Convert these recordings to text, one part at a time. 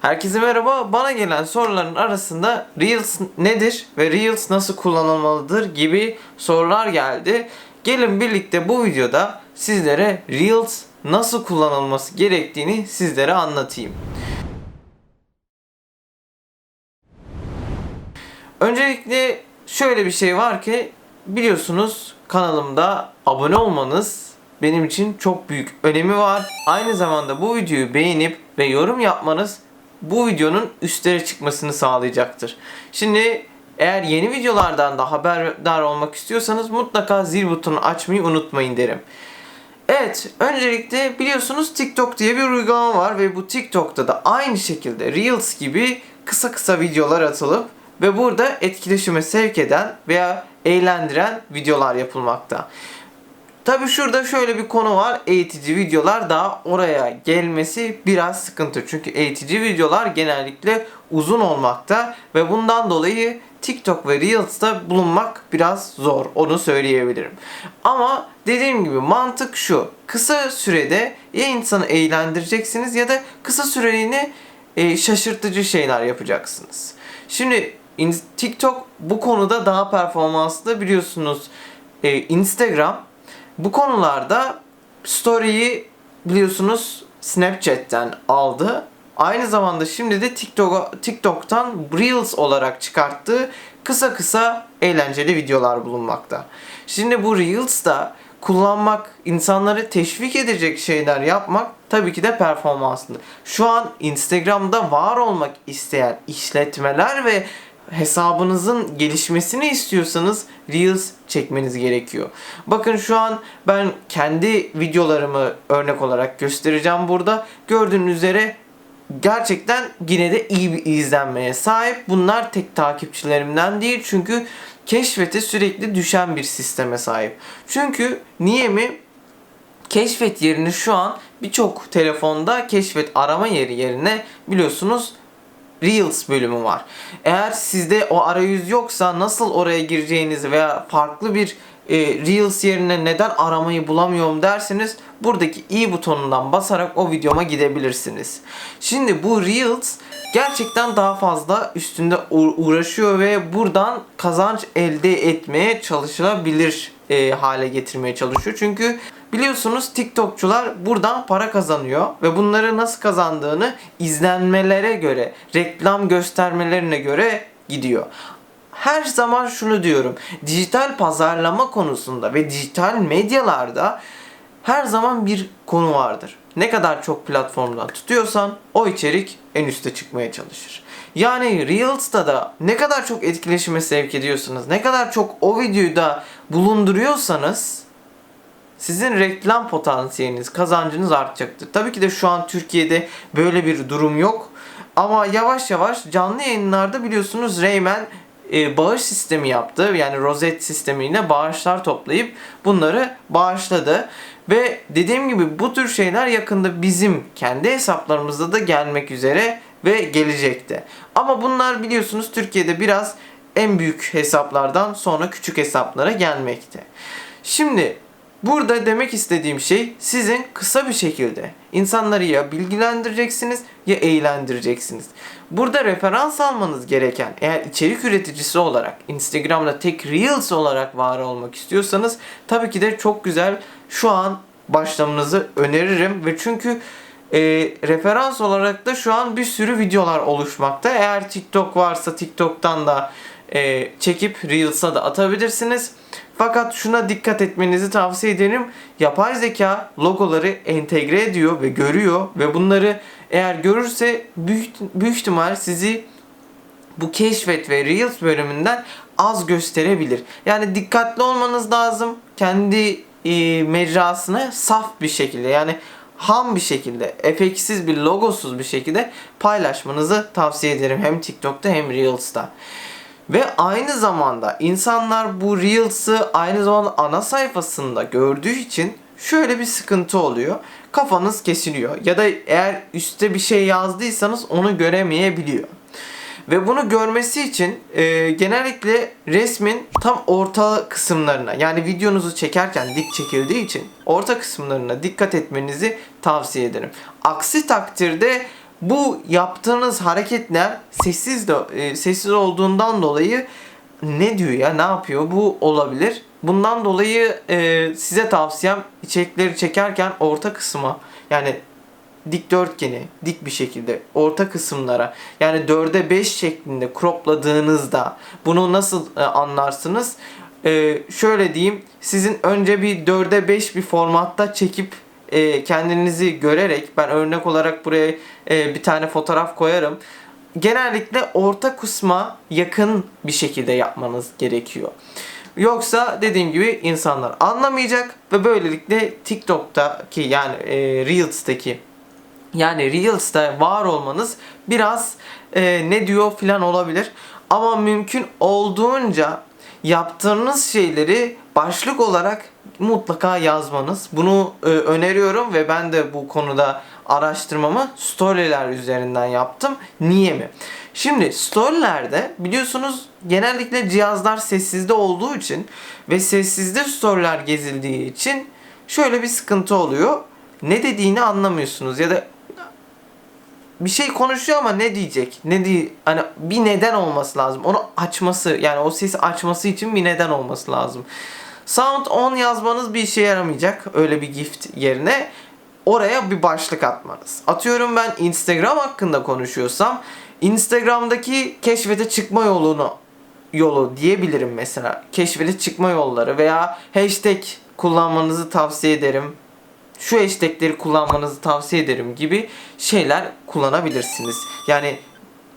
Herkese merhaba. Bana gelen soruların arasında Reels nedir ve Reels nasıl kullanılmalıdır gibi sorular geldi. Gelin birlikte bu videoda sizlere Reels nasıl kullanılması gerektiğini sizlere anlatayım. Öncelikle şöyle bir şey var ki biliyorsunuz kanalımda abone olmanız benim için çok büyük önemi var. Aynı zamanda bu videoyu beğenip ve yorum yapmanız bu videonun üstlere çıkmasını sağlayacaktır. Şimdi eğer yeni videolardan da haberdar olmak istiyorsanız mutlaka zil butonunu açmayı unutmayın derim. Evet, öncelikle biliyorsunuz TikTok diye bir uygulama var ve bu TikTok'ta da aynı şekilde Reels gibi kısa kısa videolar atılıp ve burada etkileşime sevk eden veya eğlendiren videolar yapılmakta. Tabi şurada şöyle bir konu var. Eğitici videolar daha oraya gelmesi biraz sıkıntı. Çünkü eğitici videolar genellikle uzun olmakta ve bundan dolayı TikTok ve Reels'ta bulunmak biraz zor. Onu söyleyebilirim. Ama dediğim gibi mantık şu. Kısa sürede ya insanı eğlendireceksiniz ya da kısa süreliğine e, şaşırtıcı şeyler yapacaksınız. Şimdi TikTok bu konuda daha performanslı biliyorsunuz. E, Instagram bu konularda story'yi biliyorsunuz Snapchat'ten aldı. Aynı zamanda şimdi de TikTok TikTok'tan Reels olarak çıkarttığı kısa kısa eğlenceli videolar bulunmakta. Şimdi bu Reels'ta kullanmak, insanları teşvik edecek şeyler yapmak tabii ki de performanslı. Şu an Instagram'da var olmak isteyen işletmeler ve hesabınızın gelişmesini istiyorsanız Reels çekmeniz gerekiyor. Bakın şu an ben kendi videolarımı örnek olarak göstereceğim burada. Gördüğünüz üzere gerçekten yine de iyi bir izlenmeye sahip. Bunlar tek takipçilerimden değil çünkü keşfete sürekli düşen bir sisteme sahip. Çünkü niye mi? Keşfet yerini şu an birçok telefonda keşfet arama yeri yerine biliyorsunuz Reels bölümü var. Eğer sizde o arayüz yoksa nasıl oraya gireceğinizi veya farklı bir e, Reels yerine neden aramayı bulamıyorum derseniz buradaki i butonundan basarak o videoma gidebilirsiniz. Şimdi bu Reels gerçekten daha fazla üstünde uğra- uğraşıyor ve buradan kazanç elde etmeye çalışılabilir e, hale getirmeye çalışıyor. Çünkü biliyorsunuz TikTokçular buradan para kazanıyor ve bunları nasıl kazandığını izlenmelere göre, reklam göstermelerine göre gidiyor. Her zaman şunu diyorum. Dijital pazarlama konusunda ve dijital medyalarda her zaman bir konu vardır. Ne kadar çok platformdan tutuyorsan o içerik en üste çıkmaya çalışır. Yani Reels'ta da ne kadar çok etkileşime sevk ediyorsanız, ne kadar çok o videoyu da bulunduruyorsanız sizin reklam potansiyeliniz, kazancınız artacaktır. Tabii ki de şu an Türkiye'de böyle bir durum yok. Ama yavaş yavaş canlı yayınlarda biliyorsunuz Rayman e, bağış sistemi yaptı. Yani rozet sistemiyle bağışlar toplayıp bunları bağışladı. Ve dediğim gibi bu tür şeyler yakında bizim kendi hesaplarımızda da gelmek üzere ve gelecekte. Ama bunlar biliyorsunuz Türkiye'de biraz en büyük hesaplardan sonra küçük hesaplara gelmekte. Şimdi Burada demek istediğim şey sizin kısa bir şekilde insanları ya bilgilendireceksiniz ya eğlendireceksiniz. Burada referans almanız gereken eğer içerik üreticisi olarak Instagram'da tek Reels olarak var olmak istiyorsanız tabii ki de çok güzel şu an başlamanızı öneririm ve çünkü e, referans olarak da şu an bir sürü videolar oluşmakta. Eğer TikTok varsa TikTok'tan da e, çekip Reels'a da atabilirsiniz. Fakat şuna dikkat etmenizi tavsiye ederim. Yapay zeka logoları entegre ediyor ve görüyor ve bunları eğer görürse büyük, büyük ihtimal sizi bu keşfet ve Reels bölümünden az gösterebilir. Yani dikkatli olmanız lazım. Kendi e, mecrasını saf bir şekilde yani ham bir şekilde, efeksiz bir logosuz bir şekilde paylaşmanızı tavsiye ederim. Hem TikTok'ta hem Reels'ta. Ve aynı zamanda insanlar bu Reels'ı aynı zamanda ana sayfasında gördüğü için şöyle bir sıkıntı oluyor. Kafanız kesiliyor ya da eğer üstte bir şey yazdıysanız onu göremeyebiliyor. Ve bunu görmesi için e, genellikle resmin tam orta kısımlarına yani videonuzu çekerken dik çekildiği için orta kısımlarına dikkat etmenizi tavsiye ederim. Aksi takdirde Bu yaptığınız hareketler sessiz de e, sessiz olduğundan dolayı ne diyor ya ne yapıyor bu olabilir. Bundan dolayı e, size tavsiyem içerikleri çekerken orta kısma yani dikdörtgeni dik bir şekilde orta kısımlara yani 4'e 5 şeklinde cropladığınızda bunu nasıl e, anlarsınız? E, şöyle diyeyim sizin önce bir 4'e 5 bir formatta çekip e, kendinizi görerek ben örnek olarak buraya e, bir tane fotoğraf koyarım. Genellikle orta kısma yakın bir şekilde yapmanız gerekiyor. Yoksa dediğim gibi insanlar anlamayacak ve böylelikle TikTok'taki yani e, Reels'taki yani Reels'ta var olmanız biraz e, ne diyor filan olabilir. Ama mümkün olduğunca yaptığınız şeyleri başlık olarak mutlaka yazmanız. Bunu e, öneriyorum ve ben de bu konuda araştırmamı storyler üzerinden yaptım. Niye mi? Şimdi storylerde biliyorsunuz genellikle cihazlar sessizde olduğu için ve sessizde storyler gezildiği için şöyle bir sıkıntı oluyor. Ne dediğini anlamıyorsunuz ya da bir şey konuşuyor ama ne diyecek? Ne diye hani bir neden olması lazım. Onu açması yani o sesi açması için bir neden olması lazım. Sound on yazmanız bir işe yaramayacak. Öyle bir gift yerine oraya bir başlık atmanız. Atıyorum ben Instagram hakkında konuşuyorsam Instagram'daki keşfete çıkma yolunu yolu diyebilirim mesela. Keşfete çıkma yolları veya hashtag kullanmanızı tavsiye ederim şu hashtagleri kullanmanızı tavsiye ederim gibi şeyler kullanabilirsiniz. Yani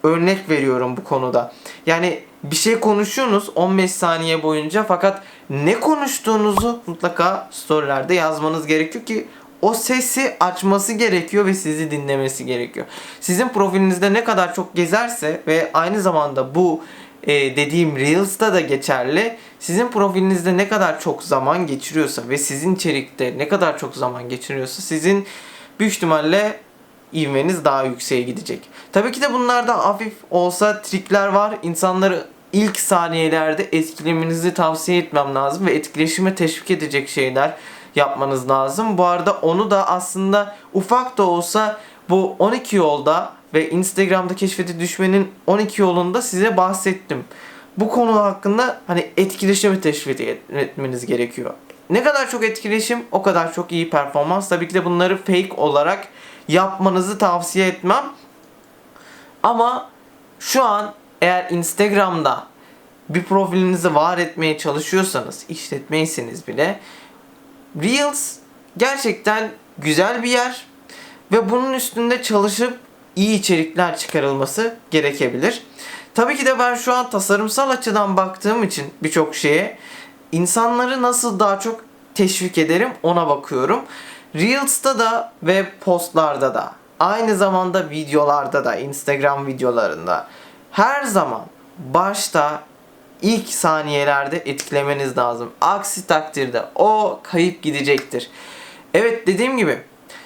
örnek veriyorum bu konuda. Yani bir şey konuşuyorsunuz 15 saniye boyunca fakat ne konuştuğunuzu mutlaka storylerde yazmanız gerekiyor ki o sesi açması gerekiyor ve sizi dinlemesi gerekiyor. Sizin profilinizde ne kadar çok gezerse ve aynı zamanda bu e, dediğim Reels'ta da geçerli. Sizin profilinizde ne kadar çok zaman geçiriyorsa ve sizin içerikte ne kadar çok zaman geçiriyorsa sizin büyük ihtimalle ivmeniz daha yükseğe gidecek. Tabii ki de bunlarda hafif olsa trikler var. İnsanları ilk saniyelerde etkilemenizi tavsiye etmem lazım ve etkileşime teşvik edecek şeyler yapmanız lazım. Bu arada onu da aslında ufak da olsa bu 12 yolda ve Instagram'da keşfete düşmenin 12 yolunda size bahsettim. Bu konu hakkında hani etkileşimi teşvik etmeniz gerekiyor. Ne kadar çok etkileşim o kadar çok iyi performans. Tabii ki de bunları fake olarak yapmanızı tavsiye etmem. Ama şu an eğer Instagram'da bir profilinizi var etmeye çalışıyorsanız, işletmeyseniz bile Reels gerçekten güzel bir yer ve bunun üstünde çalışıp iyi içerikler çıkarılması gerekebilir. Tabii ki de ben şu an tasarımsal açıdan baktığım için birçok şeye insanları nasıl daha çok teşvik ederim ona bakıyorum. Reels'ta da ve postlarda da aynı zamanda videolarda da Instagram videolarında her zaman başta ilk saniyelerde etkilemeniz lazım. Aksi takdirde o kayıp gidecektir. Evet dediğim gibi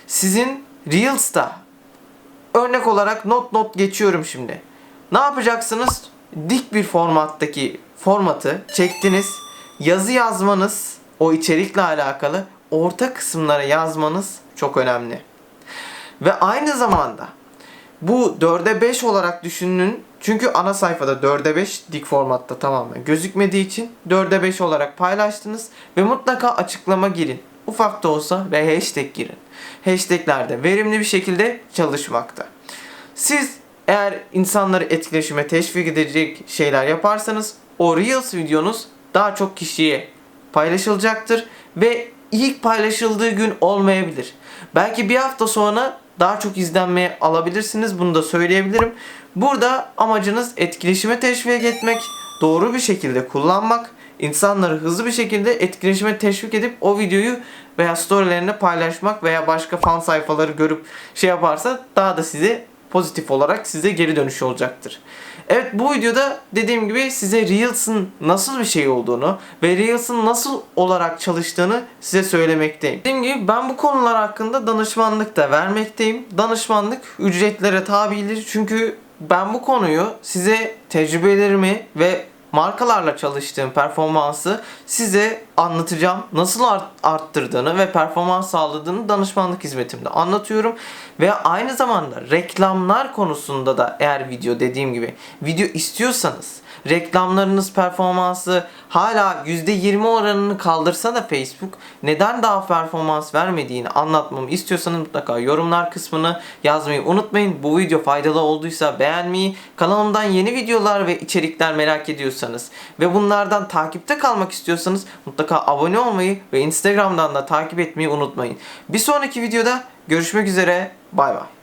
sizin Reels'ta örnek olarak not not geçiyorum şimdi. Ne yapacaksınız? Dik bir formattaki formatı çektiniz. Yazı yazmanız o içerikle alakalı orta kısımlara yazmanız çok önemli. Ve aynı zamanda bu 4'e 5 olarak düşünün. Çünkü ana sayfada 4'e 5 dik formatta tamamen gözükmediği için 4'e 5 olarak paylaştınız ve mutlaka açıklama girin. Ufak da olsa ve hashtag girin. Hashtaglerde verimli bir şekilde çalışmakta. Siz eğer insanları etkileşime teşvik edecek şeyler yaparsanız o Reels videonuz daha çok kişiye paylaşılacaktır ve ilk paylaşıldığı gün olmayabilir. Belki bir hafta sonra daha çok izlenmeye alabilirsiniz. Bunu da söyleyebilirim. Burada amacınız etkileşime teşvik etmek, doğru bir şekilde kullanmak, insanları hızlı bir şekilde etkileşime teşvik edip o videoyu veya storylerinde paylaşmak veya başka fan sayfaları görüp şey yaparsa daha da size pozitif olarak size geri dönüş olacaktır. Evet bu videoda dediğim gibi size Reels'ın nasıl bir şey olduğunu ve Reels'ın nasıl olarak çalıştığını size söylemekteyim. Dediğim gibi ben bu konular hakkında danışmanlık da vermekteyim. Danışmanlık ücretlere tabidir çünkü ben bu konuyu size tecrübelerimi ve markalarla çalıştığım performansı size anlatacağım. Nasıl art- arttırdığını ve performans sağladığını danışmanlık hizmetimde anlatıyorum. Ve aynı zamanda reklamlar konusunda da eğer video dediğim gibi video istiyorsanız reklamlarınız performansı hala %20 oranını kaldırsa da Facebook neden daha performans vermediğini anlatmamı istiyorsanız mutlaka yorumlar kısmını yazmayı unutmayın. Bu video faydalı olduysa beğenmeyi, kanalımdan yeni videolar ve içerikler merak ediyorsanız ve bunlardan takipte kalmak istiyorsanız mutlaka abone olmayı ve Instagram'dan da takip etmeyi unutmayın. Bir sonraki videoda görüşmek üzere. Bay bay.